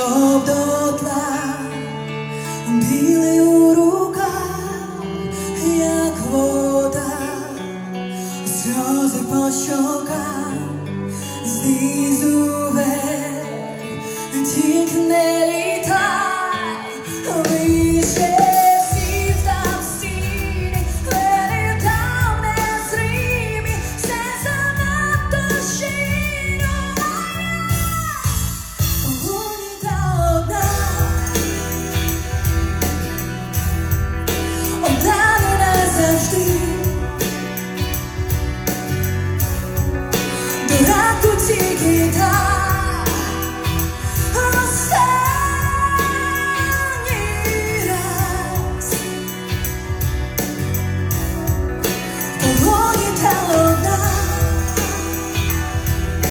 Щоб до тла білий у руках, як вода, сльози по щоках, знизу вверх, тільки не літай.